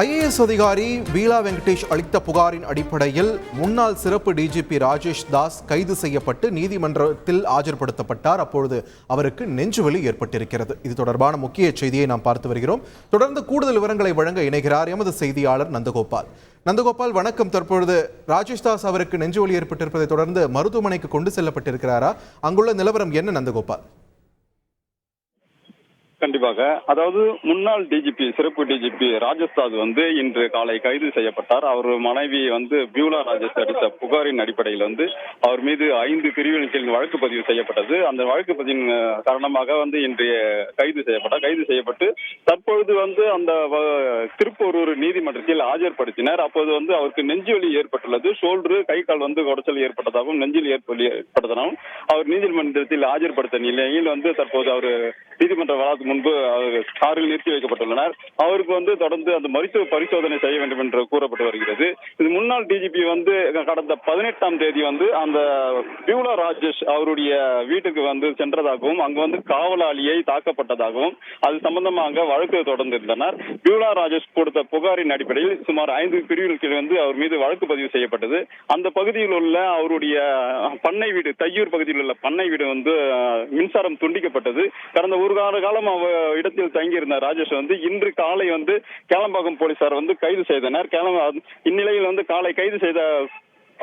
IAS அதிகாரி பீலா வெங்கடேஷ் அளித்த புகாரின் அடிப்படையில் முன்னாள் சிறப்பு டிஜிபி ராஜேஷ் தாஸ் கைது செய்யப்பட்டு நீதிமன்றத்தில் ஆஜர்படுத்தப்பட்டார். அப்பொழுது அவருக்கு நெஞ்சுவலி ஏற்பட்டிருக்கிறது. இது தொடர்பான முக்கிய செய்தியை நாம் பார்த்து வருகிறோம். தொடர்ந்து கூடுதல் விவரங்களை வழங்க இணைகிறார் எமது செய்தியாளர் நந்தகோபால். நந்தகோபால் வணக்கம். தற்பொழுது ராஜேஷ் தாஸ் அவருக்கு நெஞ்சுவலி ஏற்பட்டிருப்பதை தொடர்ந்து மருத்துவமனைக்கு கொண்டு செல்லப்பட்டிருக்கிறாரா? அங்குள்ள நிலவரம் என்ன நந்தகோபால்? கண்டிப்பாக. அதாவது முன்னாள் டிஜிபி சிறப்பு டிஜிபி ராஜஸ்தாத் வந்து இன்று காலை கைது செய்யப்பட்டார். அவர் மனைவி வந்து பியூலா ராஜேஷ் அடித்த புகாரின் அடிப்படையில் வந்து அவர் மீது ஐந்து பிரிவுகளின் கீழ் வழக்கு பதிவு செய்யப்பட்டது. அந்த வழக்கு பதிவின் காரணமாக வந்து இன்றைய கைது செய்யப்பட்டார். கைது செய்யப்பட்டு தற்பொழுது வந்து அந்த திருப்பூரூர் நீதிமன்றத்தில் ஆஜர்படுத்தினர். அப்போது வந்து அவருக்கு நெஞ்சுவலி ஏற்பட்டுள்ளது. ஷோல்டரு கை கால் வந்து உடைச்சல் ஏற்பட்டதாகவும் நெஞ்சில் ஏற்பட்டதாகவும் அவர் நீதிமன்றத்தில் ஆஜர்படுத்த நிலையில் வந்து தற்போது அவர் நீதிமன்ற வளாகத்துக்கு முன்பு காரில் நிறுத்தி வைக்கப்பட்டுள்ளனர். அவருக்கு வந்து தொடர்ந்து அந்த மருத்துவ பரிசோதனை செய்ய வேண்டும் என்று கூறப்பட்டு வருகிறது. இது முன்னாள் டிஜிபி வந்து கடந்த பதினெட்டாம் தேதி வந்து அந்த பியூலா ராஜேஷ் அவருடைய வீட்டுக்கு வந்து சென்றதாகவும் அங்கு வந்து காவலாளியை தாக்கப்பட்டதாகவும் அது சம்பந்தமாக வழக்கு தொடர்ந்திருந்தனர். பியூலா ராஜேஷ் கொடுத்த புகாரின் அடிப்படையில் சுமார் ஐந்து பிரிவுகளுக்கு வந்து அவர் மீது வழக்கு பதிவு செய்யப்பட்டது. அந்த பகுதியில் உள்ள அவருடைய பண்ணை வீடு தையூர் பகுதியில் உள்ள பண்ணை வீடு வந்து மின்சாரம் துண்டிக்கப்பட்டது. கடந்த ஒரு ஒரு கால காலம் அவ இடத்தில் தங்கியிருந்த ராஜேஷ் வந்து. இன்று காலை வந்து கேளம்பாக்கம் போலீசார் வந்து கைது செய்தனர். கேளம் இந்நிலையில் வந்து காலை கைது செய்த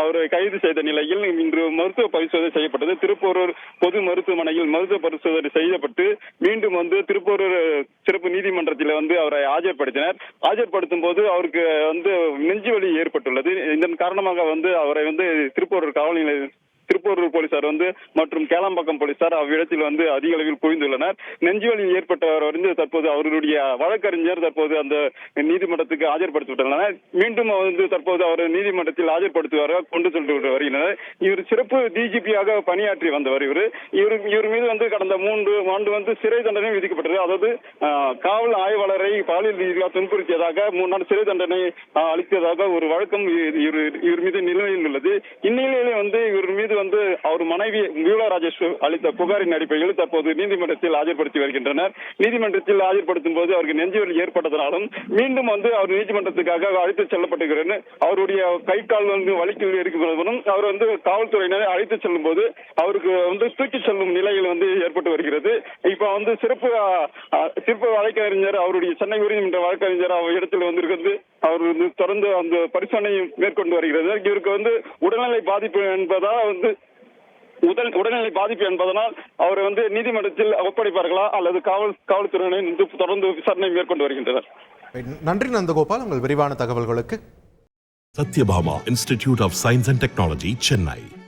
அவரை கைது செய்த நிலையில் இன்று மருத்துவ பரிசோதனை செய்யப்பட்டது. திருப்போரூர் பொது மருத்துவமனையில் மருத்துவ பரிசோதனை செய்யப்பட்டு மீண்டும் வந்து திருப்போரூர் சிறப்பு நீதிமன்றத்தில் வந்து அவரை ஆஜர்படுத்தினர். ஆஜர்படுத்தும் போது அவருக்கு வந்து நெஞ்சுவலி ஏற்பட்டுள்ளது. இதன் காரணமாக வந்து அவரை வந்து திருப்போரூர் காவல் நிலைய திருப்பூரூர் போலீசார் வந்து மற்றும் கேளம்பாக்கம் போலீசார் அவ்விடத்தில் வந்து அதிக அளவில் குவிந்துள்ளனர். நெஞ்சுவலி ஏற்பட்டவர் வந்து தற்போது அவர்களுடைய வழக்கறிஞர் தற்போது அந்த நீதிமன்றத்துக்கு ஆஜர்படுத்தப்பட்டுள்ளனர். மீண்டும் வந்து தற்போது அவர் நீதிமன்றத்தில் ஆஜர்படுத்துவாராக கொண்டு சென்று வருகின்றனர். இவர் சிறப்பு டிஜிபியாக பணியாற்றி வந்தவர் இவர். இவர் இவர் மீது வந்து கடந்த மூன்று ஆண்டு வந்து சிறை தண்டனை விதிக்கப்பட்டது. அதாவது காவல் ஆய்வாளரை பாலியல் ரீதியாக துன்புறுத்தியதாக மூன்று நாள் சிறை தண்டனை அளித்ததாக ஒரு வழக்கம் இவர் இவர் மீது நிலுவையில் உள்ளது. இந்நிலையிலே வந்து இவர் மீது வந்து அவர் மனைவி பியூலா ராஜேஷ் அளித்த புகாரின் அடிப்படையில் தற்போது நீதிமன்றத்தில் ஆஜர்படுத்தி வருகின்றனர். நீதிமன்றத்தில் ஆஜர்படுத்தும் போது அவருக்கு நெஞ்சுவலி ஏற்பட்டதனாலும் மீண்டும் வந்து அவர் நீதிமன்றத்துக்காக அழைத்துச் செல்லப்பட்டிருக்கிறார் அவருடைய கை கால் வந்து வலிக்கு இருக்கிறதும் அவர் வந்து காவல்துறையினரை அழைத்துச் செல்லும் போது அவருக்கு வந்து தூக்கிச் செல்லும் நிலையில் வந்து ஏற்பட்டு வருகிறது. இப்ப வந்து சிறப்பு சிறப்பு வழக்கறிஞர் அவருடைய சென்னை உரிமன்ற வழக்கறிஞர் அவர் இடத்தில் வந்திருக்கிறது. அவர் வந்து தொடர்ந்து அந்த பரிசோதனை மேற்கொண்டு வருகிறது. இவருக்கு வந்து உடல்நிலை பாதிப்பு என்பதால் வந்து உடல் உடல்நிலை பாதிப்பு என்பதனால் அவரை வந்து நீதிமன்றத்தில் ஒப்படைப்பார்களா அல்லது காவல் காவல்துறையினர் தொடர்ந்து விசாரணை மேற்கொண்டு வருகின்றனர். நன்றி நந்தகோபால் உங்கள் விரிவான தகவல்களுக்கு. Satyabhama Institute of Science and Technology, Chennai.